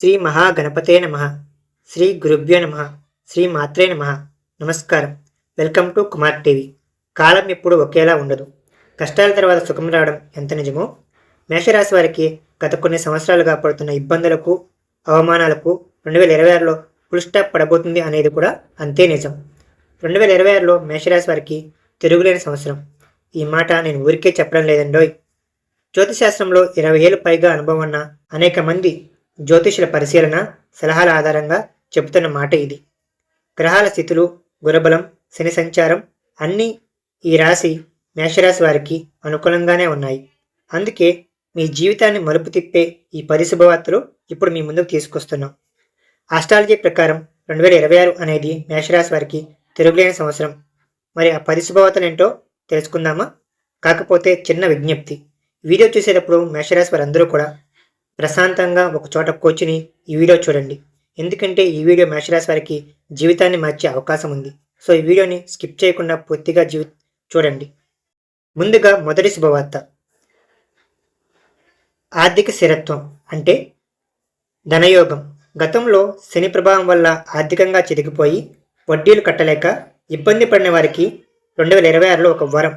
శ్రీ మహాగణపతే నమ. శ్రీ గురుభ్యో నమ. శ్రీ మాత్రే నమ. నమస్కారం. Welcome to Kumar TV. కాలం ఎప్పుడు ఒకేలా ఉండదు. కష్టాల తర్వాత సుఖం రావడం ఎంత నిజమో? మేషరాశి వారికి గత కొన్ని సంవత్సరాలుగా పడుతున్న ఇబ్బందులకు అవమానాలకు రెండు వేల ఇరవై ఆరులో ఫుల్ స్టాప్ పడబోతుంది అనేది కూడా అంతే నిజం. రెండు వేల ఇరవై ఆరులో మేషరాశి వారికి తిరుగులేని సంవత్సరం. ఈ మాట నేను ఊరికే చెప్పడం లేదండోయ్. జ్యోతిశాస్త్రంలో ఇరవై ఏళ్ళు పైగా అనుభవం ఉన్న అనేక మంది జ్యోతిషుల పరిశీలన సలహాల ఆధారంగా చెబుతున్న మాట ఇది. గ్రహాల స్థితులు గురబలం శని సంచారం అన్నీ ఈ రాశి మేషరాశి వారికి అనుకూలంగానే ఉన్నాయి. అందుకే మీ జీవితాన్ని మలుపు తిప్పే ఈ పరిశుభవార్తలు ఇప్పుడు మీ ముందుకు తీసుకొస్తున్నాం. ఆస్ట్రాలజీ ప్రకారం రెండు వేల ఇరవై ఆరు అనేది మేషరాశి వారికి తిరుగులేని సంవత్సరం. మరి ఆ పరిశుభవార్తలు ఏంటో తెలుసుకుందామా? కాకపోతే చిన్న విజ్ఞప్తి. వీడియో చూసేటప్పుడు మేషరాశి వారందరూ కూడా ప్రశాంతంగా ఒక చోట కూర్చుని ఈ వీడియో చూడండి. ఎందుకంటే ఈ వీడియో మేషరాశి వారికి జీవితాన్ని మార్చే అవకాశం ఉంది. సో ఈ వీడియోని స్కిప్ చేయకుండా పూర్తిగా జీవి చూడండి. ముందుగా మొదటి శుభవార్త. ఆర్థిక స్థిరత్వం అంటే ధనయోగం. గతంలో శని ప్రభావం వల్ల ఆర్థికంగా చితికిపోయి వడ్డీలు కట్టలేక ఇబ్బంది పడిన వారికి రెండు వేల ఇరవై ఆరులో ఒక వరం.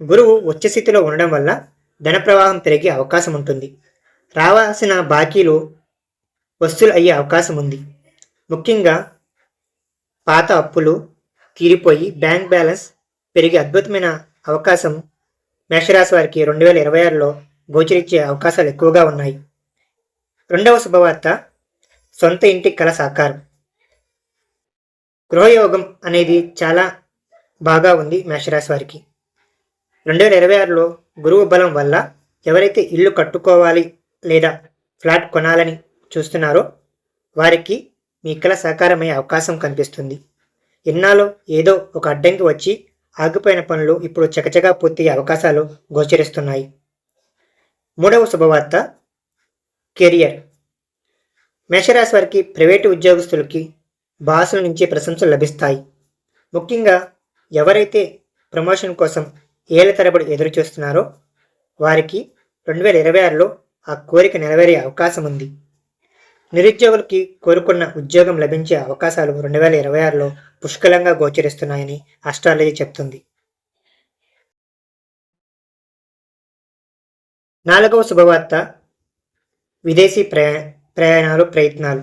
గురువు ఉచ్చస్థితిలో ఉండడం వల్ల ధన ప్రవాహం పెరిగే అవకాశం ఉంటుంది. రావాల్సిన బాకీలు వస్తువులు అయ్యే అవకాశం ఉంది. ముఖ్యంగా పాత అప్పులు తీరిపోయి బ్యాంక్ బ్యాలెన్స్ పెరిగే అద్భుతమైన అవకాశం మేషరాశి వారికి రెండు వేల ఇరవై ఆరులో గోచరించే అవకాశాలు ఎక్కువగా ఉన్నాయి. రెండవ శుభవార్త సొంత ఇంటి కల సాకారం. గృహయోగం అనేది చాలా బాగా ఉంది మేషరాశి వారికి. రెండు వేల ఇరవై ఆరులో గురువు బలం వల్ల ఎవరైతే ఇల్లు కట్టుకోవాలి లేదా ఫ్లాట్ కొనాలని చూస్తున్నారో వారికి మీ కళ సాకారమయ్యే అవకాశం కనిపిస్తుంది. ఇన్నాళ్ళు ఏదో ఒక అడ్డంకి వచ్చి ఆగిపోయిన పనులు ఇప్పుడు చకచకా పూర్తయ్యే అవకాశాలు గోచరిస్తున్నాయి. మూడవ శుభవార్త కెరియర్. మేషరాశి వారికి ప్రైవేటు ఉద్యోగస్తులకి బాసుల నుంచి ప్రశంసలు లభిస్తాయి. ముఖ్యంగా ఎవరైతే ప్రమోషన్ కోసం ఏళ్ళ తరబడి ఎదురు చూస్తున్నారో వారికి రెండు వేల ఇరవై ఆరులో ఆ కోరిక నెరవేరే అవకాశం ఉంది నిరుద్యోగులకి కోరుకున్న ఉద్యోగం లభించే అవకాశాలు రెండు వేల ఇరవై ఆరులో పుష్కలంగా గోచరిస్తున్నాయని ఆస్ట్రాలజీ చెప్తుంది. నాలుగవ శుభవార్త విదేశీ ప్రయా ప్రయాణాలు ప్రయత్నాలు.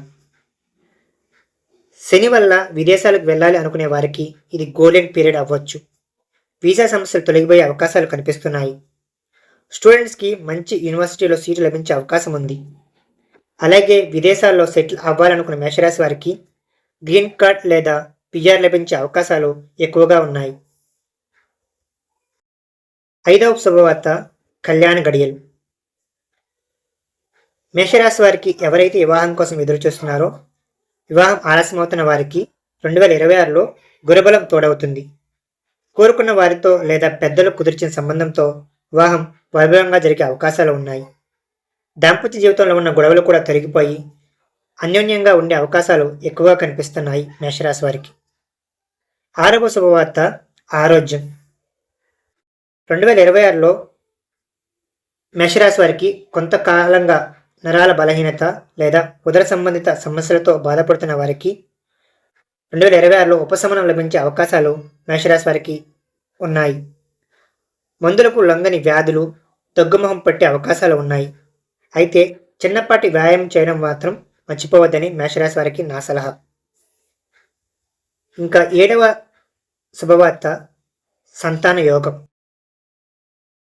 శని వల్ల విదేశాలకు వెళ్ళాలి అనుకునే వారికి ఇది గోల్డెన్ పీరియడ్ అవ్వచ్చు. వీసా సమస్యలు తొలగిపోయే అవకాశాలు కనిపిస్తున్నాయి. స్టూడెంట్స్కి మంచి యూనివర్సిటీలో సీటు లభించే అవకాశం ఉంది. అలాగే విదేశాల్లో సెటిల్ అవ్వాలనుకున్న మేషరాశి వారికి గ్రీన్ కార్డ్ లేదా పిఆర్ లభించే అవకాశాలు ఎక్కువగా ఉన్నాయి. ఐదవ శుభవార్త కళ్యాణ గడియలు. మేషరాశి వారికి ఎవరైతే వివాహం కోసం ఎదురు చూస్తున్నారో వివాహం ఆలస్యమవుతున్న వారికి రెండు వేల ఇరవై ఆరులో గురబలం తోడవుతుంది. కోరుకున్న వారితో లేదా పెద్దలు కుదిర్చిన సంబంధంతో వివాహం వైభవంగా జరిగే అవకాశాలు ఉన్నాయి. దాంపత్య జీవితంలో ఉన్న గొడవలు కూడా తొలగిపోయి అన్యోన్యంగా ఉండే అవకాశాలు ఎక్కువగా కనిపిస్తున్నాయి మేషరాశి వారికి. ఆరవ శుభవార్త ఆరోగ్యం. రెండు వేల ఇరవై ఆరులో మేషరాశి వారికి కొంతకాలంగా నరాల బలహీనత లేదా ఉదర సంబంధిత సమస్యలతో బాధపడుతున్న వారికి రెండు వేల ఇరవై ఆరులో ఉపశమనం లభించే అవకాశాలు మేషరాశి వారికి ఉన్నాయి. మందులకు లొంగని వ్యాధులు దగ్గుమొహం పట్టే అవకాశాలు ఉన్నాయి. అయితే చిన్నపాటి వ్యాయామం చేయడం మాత్రం మర్చిపోవద్దని మేషరాశి వారికి నా సలహా. ఇంకా ఏడవ శుభవార్త సంతాన యోగం.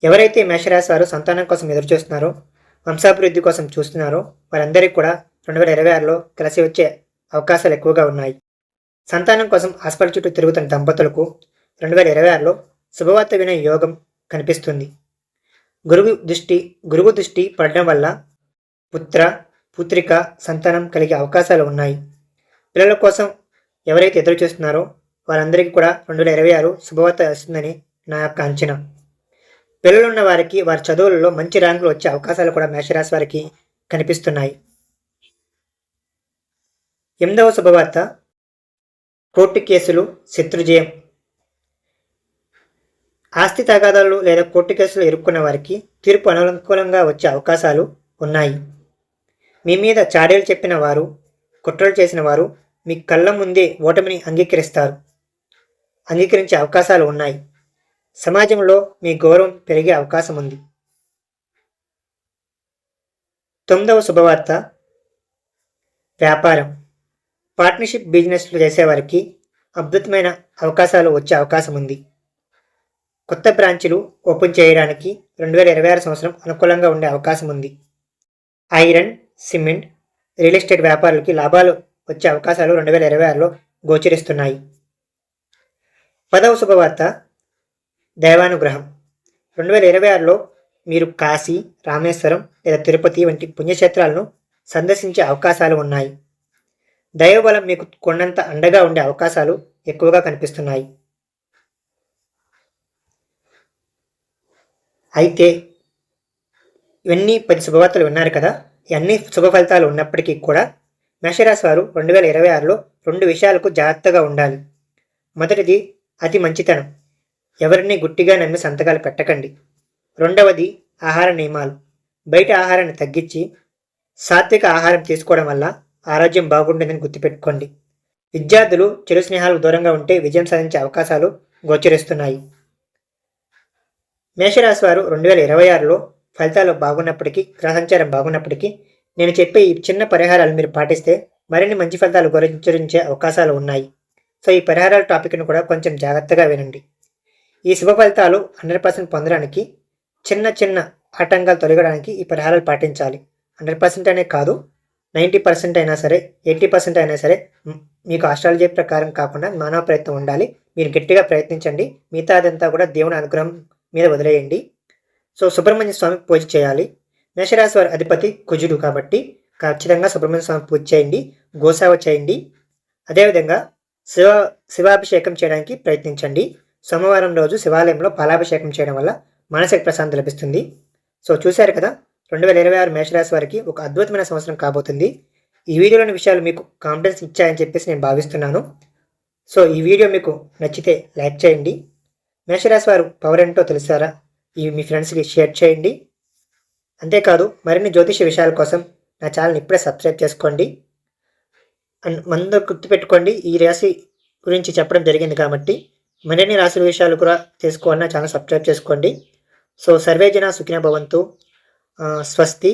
ఎవరైతే మేషరాశి వారు సంతానం కోసం ఎదురుచూస్తున్నారో వంశాభివృద్ధి కోసం చూస్తున్నారో వారందరికీ కూడా రెండు వేల ఇరవై ఆరులో కలిసి వచ్చే అవకాశాలు ఎక్కువగా ఉన్నాయి. సంతానం కోసం హాస్పిటల్ చుట్టూ తిరుగుతున్న దంపతులకు రెండు వేల ఇరవై ఆరులో శుభవార్త వినే యోగం కనిపిస్తుంది. గురువు దృష్టి గురువు దృష్టి పడడం వల్ల పుత్ర పుత్రిక సంతానం కలిగే అవకాశాలు ఉన్నాయి. పిల్లల కోసం ఎవరైతే ఎదురు చూస్తున్నారో వారందరికీ కూడా రెండు వేల ఇరవై ఆరు శుభవార్త వస్తుందని నా యొక్క అంచనా. పిల్లలున్న వారికి వారి చదువులలో మంచి ర్యాంకులు వచ్చే అవకాశాలు కూడా మేషరాశి వారికి కనిపిస్తున్నాయి. ఎనిమిదవ శుభవార్త కోర్టు కేసులు శత్రుజయం. ఆస్తి తగాదాలు లేదా కోర్టు కేసులు ఇరుక్కున్న వారికి తీర్పు అనుకూలంగా వచ్చే అవకాశాలు ఉన్నాయి. మీ మీద చాడీలు చెప్పిన వారు కుట్రలు చేసిన వారు మీ కళ్ళ ముందే ఓటమిని అంగీకరిస్తారు. అంగీకరించే అవకాశాలు ఉన్నాయి. సమాజంలో మీ గౌరవం పెరిగే అవకాశం ఉంది. తొమ్మిదవ శుభవార్త. వ్యాపారం. పార్ట్నర్షిప్ బిజినెస్లు చేసేవారికి అద్భుతమైన అవకాశాలు వచ్చే అవకాశం ఉంది. కొత్త బ్రాంచ్లు ఓపెన్ చేయడానికి రెండు వేల ఇరవై ఆరు సంవత్సరం అనుకూలంగా ఉండే అవకాశం ఉంది. ఐరన్ సిమెంట్ రియల్ ఎస్టేట్ వ్యాపారులకి లాభాలు వచ్చే అవకాశాలు రెండు వేల ఇరవై ఆరులో గోచరిస్తున్నాయి. పదవ శుభవార్త దైవానుగ్రహం. రెండు వేల ఇరవై ఆరులో మీరు కాశీ రామేశ్వరం లేదా తిరుపతి వంటి పుణ్యక్షేత్రాలను సందర్శించే అవకాశాలు ఉన్నాయి. దైవబలం మీకు కొండంత అండగా ఉండే అవకాశాలు ఎక్కువగా కనిపిస్తున్నాయి. అయితే ఇవన్నీ పది శుభవార్తలు విన్నారు కదా. ఇవన్నీ శుభ ఫలితాలు ఉన్నప్పటికీ కూడా మేషరాశి వారు రెండు వేల ఇరవై ఆరులో రెండు విషయాలకు జాగ్రత్తగా ఉండాలి. మొదటిది అతి మంచితనం. ఎవరిని గుట్టిగా నమ్మి సంతకాలు పెట్టకండి. రెండవది ఆహార నియమాలు. బయట ఆహారాన్ని తగ్గించి సాత్విక ఆహారం తీసుకోవడం వల్ల ఆరోగ్యం బాగుంటుందని గుర్తుపెట్టుకోండి. విద్యార్థులు చెడు స్నేహాలకు దూరంగా ఉంటే విజయం సాధించే అవకాశాలు గోచరిస్తున్నాయి. మేషరాశి వారు రెండు వేల ఇరవై ఆరులో ఫలితాలు బాగున్నప్పటికీ గ్రహ సంచారం బాగున్నప్పటికీ నేను చెప్పే ఈ చిన్న పరిహారాలు మీరు పాటిస్తే మరిన్ని మంచి ఫలితాలు గోచరించే అవకాశాలు ఉన్నాయి. సో ఈ పరిహారాల టాపిక్ను కూడా కొంచెం జాగ్రత్తగా వినండి. ఈ శుభ ఫలితాలు హండ్రెడ్ పర్సెంట్ పొందడానికి చిన్న చిన్న ఆటంకాలు తొలగడానికి ఈ పరిహారాలు పాటించాలి. హండ్రెడ్ పర్సెంట్ అనే కాదు నైంటీ పర్సెంట్ అయినా సరే ఎయిటీ పర్సెంట్ అయినా సరే మీకు ఆస్ట్రాలజీ ప్రకారం కాకుండా మానవ ప్రయత్నం ఉండాలి. మీరు గట్టిగా ప్రయత్నించండి. మిగతా అదంతా కూడా దేవుని అనుగ్రహం మీద వదిలేయండి. సో సుబ్రహ్మణ్య స్వామి పూజ చేయాలి. మేషరాశి వారి అధిపతి కుజుడు కాబట్టి ఖచ్చితంగా సుబ్రహ్మణ్య స్వామి పూజ చేయండి. గోసావ చేయండి. అదేవిధంగా శివ శివాభిషేకం చేయడానికి ప్రయత్నించండి. సోమవారం రోజు శివాలయంలో పాలాభిషేకం చేయడం వల్ల మానసిక ప్రశాంతత లభిస్తుంది. సో చూశారు కదా రెండు వేల ఇరవై ఆరు మేషరాశి వారికి ఒక అద్భుతమైన సంవత్సరం కాబోతుంది. ఈ వీడియోలోని విషయాలు మీకు కాన్ఫిడెన్స్ ఇచ్చాయని చెప్పేసి నేను భావిస్తున్నాను. సో ఈ వీడియో మీకు నచ్చితే లైక్ చేయండి. మేషరాశి వారు పవర్ ఏంటో తెలుసారా? ఇవి మీ ఫ్రెండ్స్కి షేర్ చేయండి. అంతేకాదు మరిన్ని జ్యోతిష విషయాల కోసం నా ఛానల్ని ఇప్పుడే సబ్స్క్రైబ్ చేసుకోండి. అండ్ మందు గుర్తుపెట్టుకోండి ఈ రాశి గురించి చెప్పడం జరిగింది కాబట్టి మరిన్ని రాశుల విషయాలు కూడా తెలుసుకోవాలన్నా ఛానల్ సబ్స్క్రైబ్ చేసుకోండి. సో సర్వేజన సుఖిన భవంతు. స్వస్తి.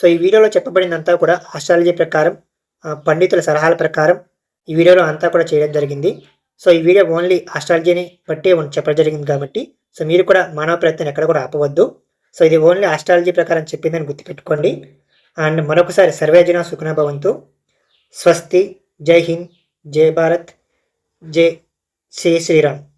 సో ఈ వీడియోలో చెప్పబడినంతా కూడా ఆస్ట్రాలజీ ప్రకారం పండితుల సలహాల ప్రకారం ఈ వీడియోలో అంతా కూడా చేయడం జరిగింది. సో ఈ వీడియో ఓన్లీ ఆస్ట్రాలజీని బట్టి చెప్పడం జరిగింది కాబట్టి సో మీరు కూడా మానవ ప్రయత్నం ఎక్కడ కూడా ఆపవద్దు. సో ఇది ఓన్లీ ఆస్ట్రాలజీ ప్రకారం చెప్పిందని గుర్తుపెట్టుకోండి. అండ్ మరొకసారి సర్వేజన సుఖన భవంతు. స్వస్తి. జై హింద్. జై భారత్. జై శ్రీ శ్రీరామ్.